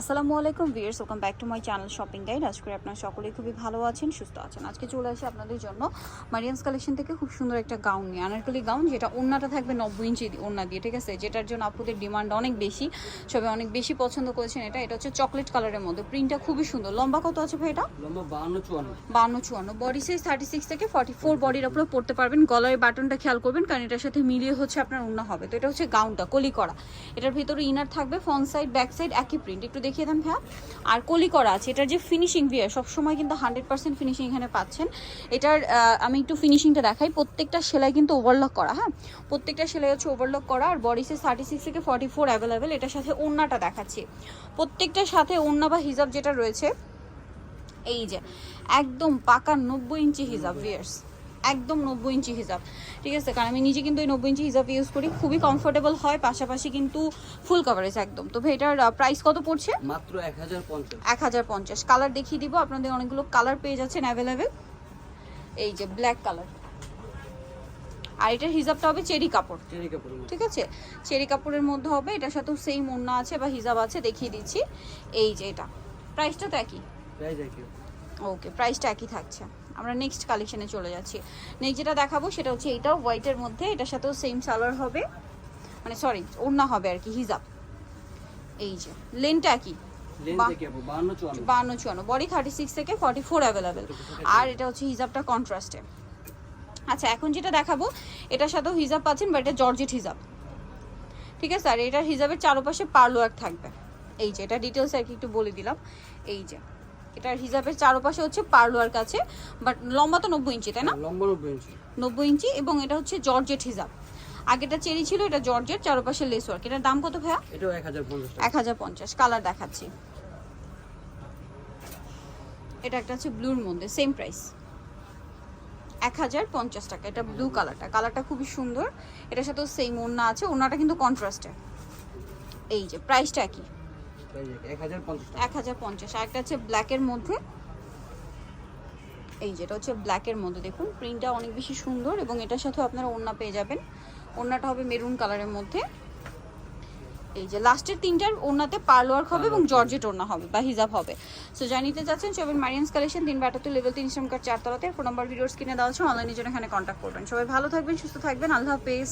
আসসালামু আলাইকুম viewers welcome back to my channel shopping guide. আজ করে আপনারা সকলেই খুবই ভালো আছেন সুস্থ আছেন। আজকে চলে আসি আপনাদের জন্য মারিয়ান্স কালেকশন থেকে খুব সুন্দর একটা গাউন নিয়ে। আনারকলি গাউন যেটা ওড়নাটা থাকবে নব্বই ইঞ্চি ওড়না দিয়ে ঠিক আছে? যেটার জন্য আপুদের ডিমান্ড অনেক বেশি সবাই অনেক বেশি পছন্দ করেছেন এটা। এটা হচ্ছে চকলেট কালারের মধ্যে। প্রিন্টটা খুবই সুন্দর। লম্বা কত আছে ভাই এটা? বান্ন চুয়ান্ন। বডি সাইজ থার্টি সিক্স থেকে ফর্টি ফোর বডির উপরে পড়তে পারবেন। গলার বাটনটা খেয়াল করবেন কারণ এটার সাথে মিলিয়ে হচ্ছে আপনার ওড়না হবে। তো এটা হচ্ছে গাউনটা কলি করা। এটার ভিতরে ইনার থাকবে ফ্রন্ট সাইড ব্যাক সাইড একই প্রিন্ট একটু দেখিয়ে দেন ভাইয়া। আর কলি করা আছে, এটার যে ফিনিশিং ভিয়ার সবসময় কিন্তু হান্ড্রেড পার্সেন্ট ফিনিশিং এখানে পাচ্ছেন। এটার আমি একটু ফিনিশিংটা দেখাই। প্রত্যেকটা সেলাই কিন্তু ওভারলক করা হ্যাঁ? প্রত্যেকটা সেলাই হচ্ছে ওভারলক করা, আর বডি সাইজ থার্টি সিক্স থেকে ফর্টি ফোর অ্যাভেলেবেল এটার সাথে ওড়নাটা দেখাচ্ছি। প্রত্যেকটার সাথে ওড়না বা হিজাব যেটা রয়েছে, এই যে, একদম পাকা নব্বই ইঞ্চি হিজাব ভিয়ার্স একদম নব্বই ইঞ্চি হিজাব ঠিক আছে? কারণ আমি নিজে কিন্তু এই নব্বই ইঞ্চি হিজাব ইউজ করি খুবই কমফোর্টেবল হয় পাশাপাশি কিন্তু ফুল কভারেজ একদম। তো এটার প্রাইস কত পড়ছে? মাত্র এক হাজার পঞ্চাশ। এক হাজার পঞ্চাশ। কালার দেখিয়ে দিব আপনাদের অনেকগুলো কালার পেয়ে যাচ্ছেন অ্যাভেলেবেল এই যে ব্ল্যাক কালার আর এটার হিজাবটা হবে চেরি কাপড়। চেরি মধ্যে। ঠিক আছে? চেরি কাপড়ের মধ্যে হবে এটার সাথেও সেম ওড়না আছে বা হিজাব আছে দেখিয়ে দিচ্ছি। এই যে এটা। প্রাইসটা তো একই? ওকে প্রাইসটা একই থাকছে। আমরা নেক্সট কালেকশনে চলে যাচ্ছি। নেক্সট যেটা দেখাবো সেটা হচ্ছে এইটাও হোয়াইটের মধ্যে এটার সাথেও সেম সালোয়ার হবে। মানে সরি ওড়না হবে আর কি হিজাব। এই যে লেনটা চুয়ান্ন। বান্ন চুয়ান্ন। বডি থার্টি সিক্স থেকে ফর্টি ফোর অ্যাভেলেবেল আর এটা হচ্ছে হিজাবটা কন্ট্রাস্টে আচ্ছা এখন যেটা দেখাবো এটার সাথেও হিজাব পাচ্ছেন বা এটা জর্জেট হিজাব। ঠিক আছে? আর এটার হিজাবের চারপাশে পার্লোয়ার থাকবে। এই যে এটা ডিটেলস আর কি একটু বলে দিলাম। এই যে এটার হিজাবের চারপাশে হচ্ছে পার্লোয়ার কাছে বাট লম্বা তো নব্বই ইঞ্চি তাই না? লম্বা নব্বই ইঞ্চি। নব্বই ইঞ্চি এবং এটা হচ্ছে জর্জেট হিজাব। আগেটা চেরি ছিল এটা জর্জেট চারপাশে লেস ওয়ার্ক এটার দাম কত ভাইয়া? এটাও এক হাজার পঞ্চাশ এক হাজার পঞ্চাশ কালার দেখাচ্ছি। এটা একটা আছে ব্লুর মধ্যে সেম প্রাইস এক হাজার পঞ্চাশ টাকা এটা ব্লু কালারটা কালারটা খুবই সুন্দর। এটার সাথেও সেম ওড়না আছে ওড়নাটা কিন্তু কন্ট্রাস্টে এই যে প্রাইসটা একই। এক হাজার পঞ্চাশ আর একটা আছে ব্ল্যাকের মধ্যে। এই যেটা হচ্ছে ব্ল্যাকের মধ্যে দেখুন প্রিন্টটা অনেক বেশি সুন্দর এবং এটার সাথেও আপনারা ওড়না পেয়ে যাবেন। ওড়নাটা হবে মেরুন কালারের মধ্যে। এই যে লাস্টের তিনটার ওড়নাতে হবে এবং জর্জেট ওড়না হবে বা হিজাব হবে। সো জানিতে চাচ্ছেন সবাই মারিয়ান্স কালেকশন তিন ব্যাটাতে লেভেল তিন শ্রমিকার চারতলাতে। ফোন নাম্বার ভিডিওস কিনে দেওয়া আছে অনলাইনের জন্য এখানে কন্ট্যাক্ট করবেন। সবাই ভালো থাকবেন সুস্থ থাকবেন। আল্লাহ হাফেজ।